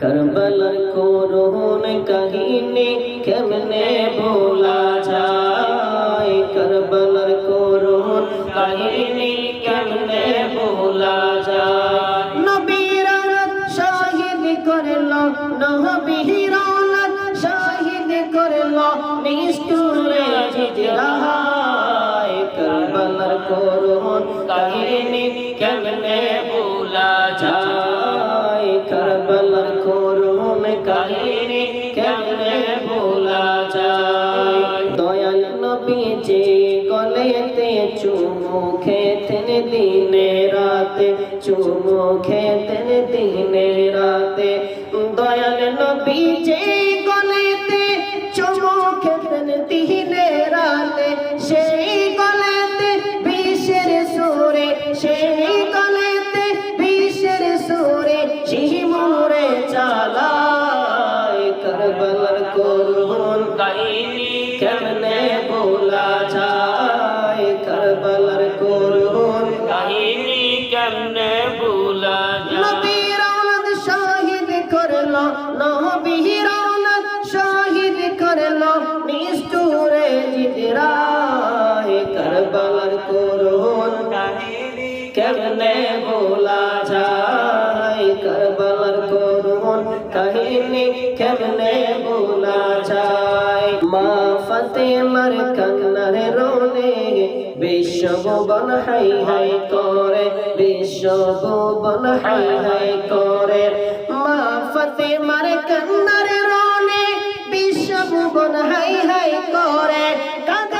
করবলার করুন কাহিনী কেমনে ভোলা যায় করবলার করুন কাহিনী কেমনে ভোলা যায় নবীরাত শাহিদ করল নবীরাত শাহিদ করল নিষ্ঠুরে জিজরায় করবলার করুন কাহিনী কেমনে ভোলা যায়? দয়াল নবী যে গলেতে চুমু খেতেন দিনে রাতে, চুমু খেতেন দিনে রাতে। দয়াল নবী যে গলেতে চুমু খেতেন দিনে করবলার করুন। কাহিনী কেমনে ভোলা যায় করবলার করুন। কাহিনী কেমনে ভুলা যায়? নবীর শহীদ করল নবীর আওলাদ করল নিষ্ঠুরে জিতরায় করবলার করুন। কাহিনী কেমনে ভোলা কেমনে ভোলা যায়? মা ফতেমার কান্নার রোনে বিশ্ব ভুবন হাই হাই করে বিশ্ব ভুবন হাই হাই করে। মা ফতেমার কান্নার রোলে বিশ্ব ভুবন হাই হাই করে কাঁদেন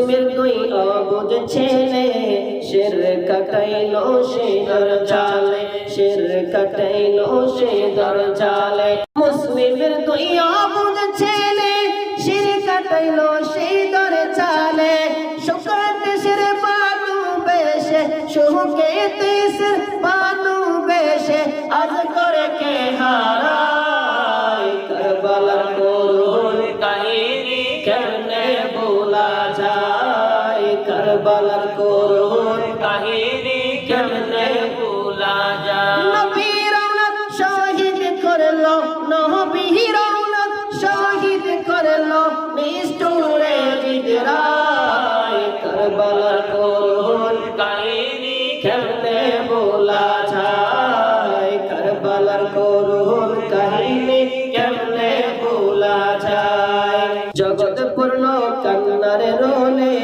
মুসলিমের দুই অবুজ ছেলে, শের কাটাইলো সে দর জালে শের কাটাইলো সে দর জালে মুসলিমের দুই অবুজ ছেলে, শের কাটাইলো সে দর চালে শুকাত শের বানু বেশে শুকে তেসের বানু বেশে, আজ করে করবলার করুন কাহিনী কেমনে ভুলা যায়? নবীর শহীদ করল, নবীর শহীদ করল, নিষ্ঠুরে জিদরায় করবলার করুন কাহিনী কেমনে ভোলা যায়? করবলার করুন কাহিনী রোলে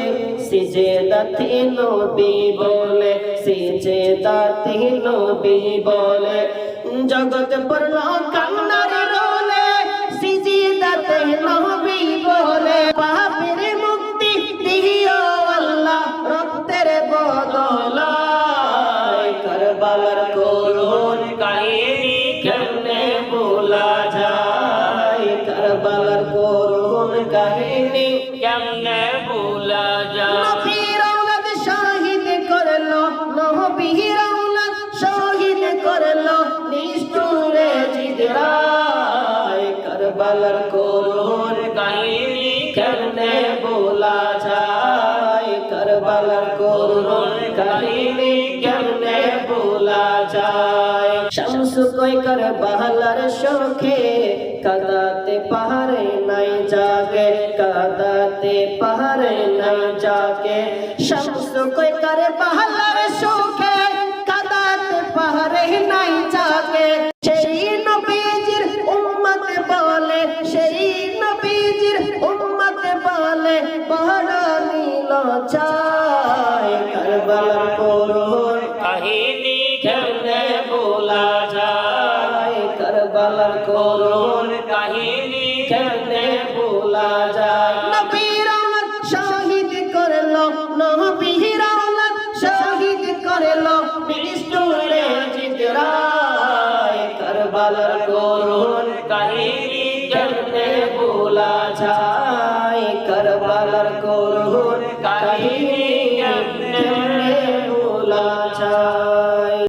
সিজে দাতি নবী বলে সিজে দাতি নবী বলে। জগৎ পর কান্নার করবালার করুন কাহিনী কেমনে ভোলা যায়। করবালার করুন কাহিনী কেমনে ভোলা যায়। শামসু কই কর বাহালার শোকে, কাদাতে পাহাড়ে নাই জাগে, কাদাতে পাহাড়ে নাই জাগে। শামসু কই কর নীল চায় করবলার কাহিনী কেমনে ভোলা যায়? করবলার করুন। কাহিনী কেমনে ভোলা যায়? নবীর শহীদ করল নবীর শহীদ করল বিষ্ণুরে জিতরায় কারবালার করুণ কাহিনী কেমনে ভোলা যায়?